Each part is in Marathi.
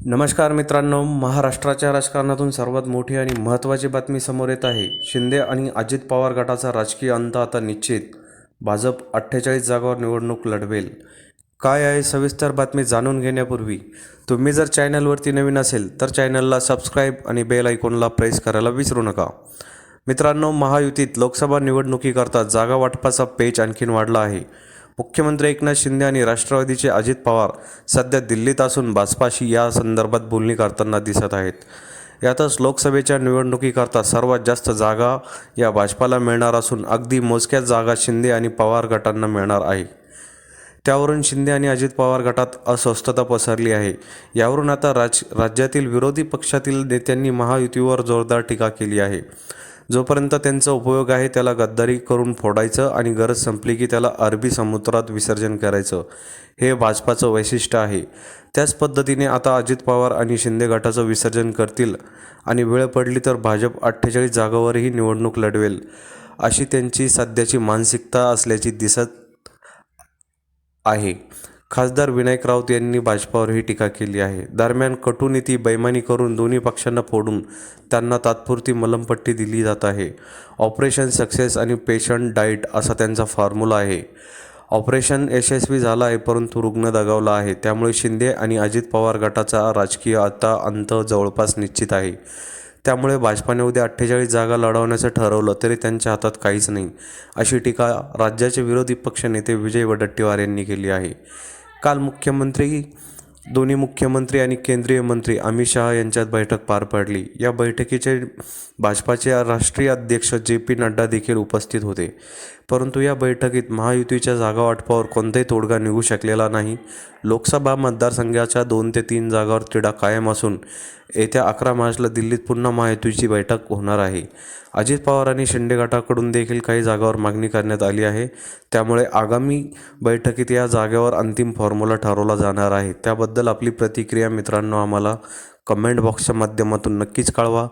नमस्कार मित्रांनो महाराष्ट्राच्या राजकारणातून सर्वात मोठी आणि महत्त्वाची बातमी समोर येत आहे. शिंदे आणि अजित पवार गटाचा राजकीय अंत आता निश्चित. भाजप अठ्ठेचाळीस जागावर निवडणूक लढवेल. काय आहे सविस्तर बातमी जाणून घेण्यापूर्वी तुम्ही जर चॅनलवरती नवीन असेल तर चॅनलला सबस्क्राईब आणि बेल आयकॉनला प्रेस करायला विसरू नका. मित्रांनो महायुतीत लोकसभा निवडणुकीकरता जागा वाटपाचा पेच आणखीन वाढला आहे. मुख्यमंत्री एकनाथ शिंदे आणि राष्ट्रवादीचे अजित पवार सध्या दिल्लीत असून भाजपाशी या संदर्भात बोलणी करताना दिसत आहेत. यातच लोकसभेच्या निवडणुकीकरता सर्वात जास्त जागा या भाजपाला मिळणार असून अगदी मोजक्याच जागा शिंदे आणि पवार गटांना मिळणार आहे. त्यावरून शिंदे आणि अजित पवार गटात अस्वस्थता पसरली आहे. यावरून आता राज राज्यातील विरोधी पक्षातील नेत्यांनी महायुतीवर जोरदार टीका केली आहे. जोपर्यंत त्यांचा उपयोग आहे त्याला गद्दारी करून फोडायचं आणि गरज संपली की त्याला अरबी समुद्रात विसर्जन करायचं हे भाजपाचं वैशिष्ट्य आहे. त्याच पद्धतीने आता अजित पवार आणि शिंदे गटाचं विसर्जन करतील आणि वेळ पडली तर भाजप अठ्ठेचाळीस जागावरही निवडणूक लढवेल अशी त्यांची सध्याची मानसिकता असल्याची दिसत आहे. खासदार विनायक राऊत यांनी भाजपावर ही टीका केली आहे. दरम्यान कटुनीती बैमानी करून दोन्ही पक्षांना फोडून त्यांना तात्पुरती मलमपट्टी दिली जात आहे. ऑपरेशन सक्सेस आणि पेशंट डाईट असा त्यांचा फॉर्म्युला आहे. ऑपरेशन यशस्वी झालं आहे परंतु रुग्ण दगावला आहे. त्यामुळे शिंदे आणि अजित पवार गटाचा राजकीय आता अंत जवळपास निश्चित आहे. त्यामुळे भाजपाने उद्या अठ्ठेचाळीस जागा लढवण्याचं ठरवलं तरी त्यांच्या हातात काहीच नाही अशी टीका राज्याचे विरोधी पक्षनेते विजय वडट्टीवार यांनी केली आहे. काल मुख्यमंत्री दोन्ही मुख्यमंत्री आणि केंद्रीय मंत्री अमित शहा यांच्यात बैठक पार पडली. या बैठकीचे भाजपाचे राष्ट्रीय अध्यक्ष जे पी नड्डा देखील उपस्थित होते. परंतु या बैठकीत महायुतीच्या जागा वाटपावर कोणताही तोडगा निघू शकलेला नाही. लोकसभा मतदारसंघाच्या दोन ते तीन जागावर तिढा कायम असून येत्या अकरा मार्चला दिल्लीत पुन्हा महायुतीची बैठक होणार आहे. अजित पवार आणि शिंदे गटाकडून देखील काही जागावर मागणी करण्यात आली आहे. त्यामुळे आगामी बैठकीत या जागेवर अंतिम फॉर्म्युला ठरवला जाणार आहे. त्याबद्दल आपली प्रतिक्रिया मित्रांनो आम्हाला कमेंट बॉक्सच्या माध्यमातून नक्कीच कळवा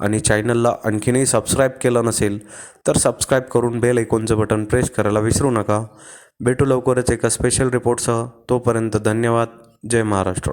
आणि चॅनलला आणखीनही सबस्क्राईब केलं नसेल तर सबस्क्राईब करून बेल ऐकूनचं बटन प्रेस करायला विसरू नका. भेटू लवकरच एका स्पेशल रिपोर्टसह तोपर्यंत धन्यवाद. जय महाराष्ट्र.